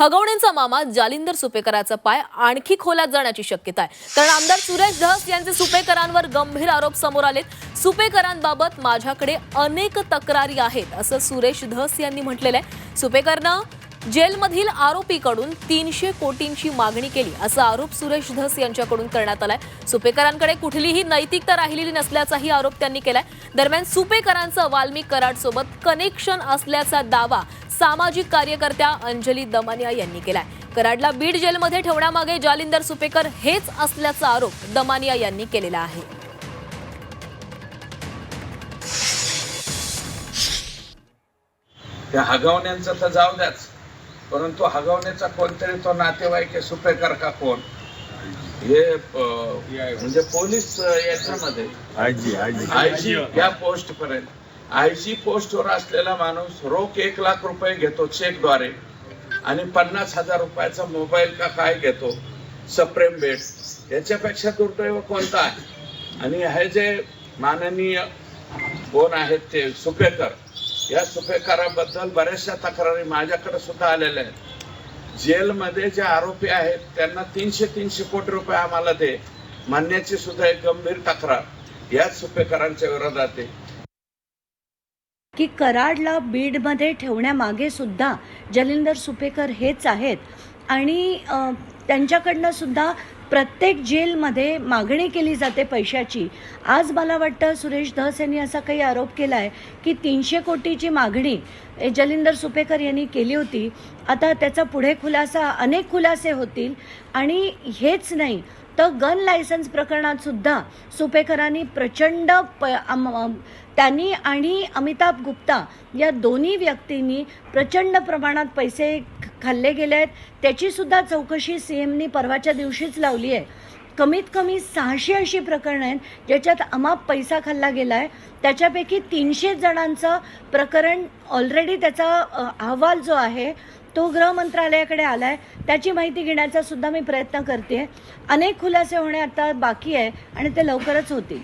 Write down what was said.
हगवणेंचा मामा जालिंदर सुपेकराचा पाय आणखी खोलात जाण्याची शक्यता आहे. कारण आमदार सुरेश धस यांचे सुपेकरांवर गंभीर आरोप समोर आलेत. सुपेकरांबाबत माझ्याकडे अनेक तक्रारी आहेत असं सुरेश धस यांनी म्हटलेलं आहे. सुपेकरनं जेलमधील आरोपीकडून तीनशे कोटींची मागणी केली असा आरोप सुरेश धस यांच्याकडून करण्यात आलाय. सुपेकरांकडे कुठलीही नैतिकता राहिलेली नसल्याचाही आरोप त्यांनी केलाय. दरम्यान सुपेकरांचं वाल्मिक कराड सोबत कनेक्शन असल्याचा दावा सामाजिक कार्यकर्त्या अंजली दमानिया यांनी केलाय. कराडला बीड जेलमध्ये ठेवण्यामागे जालिंदर सुपेकर हेच असल्याचा आरोप दमानिया यांनी केलेला आहे. त्या हगवण्यांचं तर जाऊ द्याच. परंतु हगवण्याचा कोणतरी तो नातेवाईक आहे सुपेकर का कोण? हे म्हणजे पोलीस याच्यामध्ये. IG IG. आयजी या पोस्ट पर्यंत आयजी पोस्टवर असलेला माणूस रोख एक लाख रुपये घेतो चेकद्वारे आणि पन्नास हजार रुपयाचा मोबाईल का काय घेतो? सप्रेम बेड. याच्यापेक्षा दुर्दैव कोणता आहे? आणि हे जे माननीय कोण आहेत ते सुपेकर या सुपेकराबद्दल बऱ्याचशा तक्रारी माझ्याकडे सुद्धा आलेल्या आहेत. जेलमध्ये जे आरोपी आहेत त्यांना तीनशे तीनशे कोटी रुपये आम्हाला दे. म्हणण्याची सुद्धा एक गंभीर तक्रार याच सुपेकरांच्या विरोधात आहे. की कराडला बीडमध्ये ठेवण्यामागे सुद्धा जलिंदर सुपेकर हेच आहेत. आणि त्यांच्याकडनं सुद्धा प्रत्येक जेलमध्ये मागणी केली जाते पैशाची. आज मला वाटतं सुरेश धस यांनी असा काही आरोप केला आहे की तीनशे कोटीची मागणी जलिंदर सुपेकर यांनी केली होती. आता त्याचा पुढे खुलासा अनेक खुलासे होतील. आणि हेच नाही तर गन लायसन्स प्रकरणात सुद्धा सुपेकरांनी प्रचंड प त्यांनी आणि अमिताभ गुप्ता या दोन्ही व्यक्तींनी प्रचंड प्रमाणात पैसे खाल्ले गेले आहेत. त्याचीसुद्धा चौकशी सी एमनी परवाच्या दिवशीच लावली आहे. कमीत कमी सहाशे अशी प्रकरणं आहेत ज्याच्यात अमाप पैसा खाल्ला गेला आहे त्याच्यापैकी तीनशे जणांचं प्रकरण ऑलरेडी त्याचा अहवाल जो आहे तो गृह मंत्रालयाकडे आला आहे त्याची माहिती घेण्याचा सुद्धा मी प्रयत्न करते अनेक खुलासे होणे आता बाकी आहे आणि ते लवकरच होतील.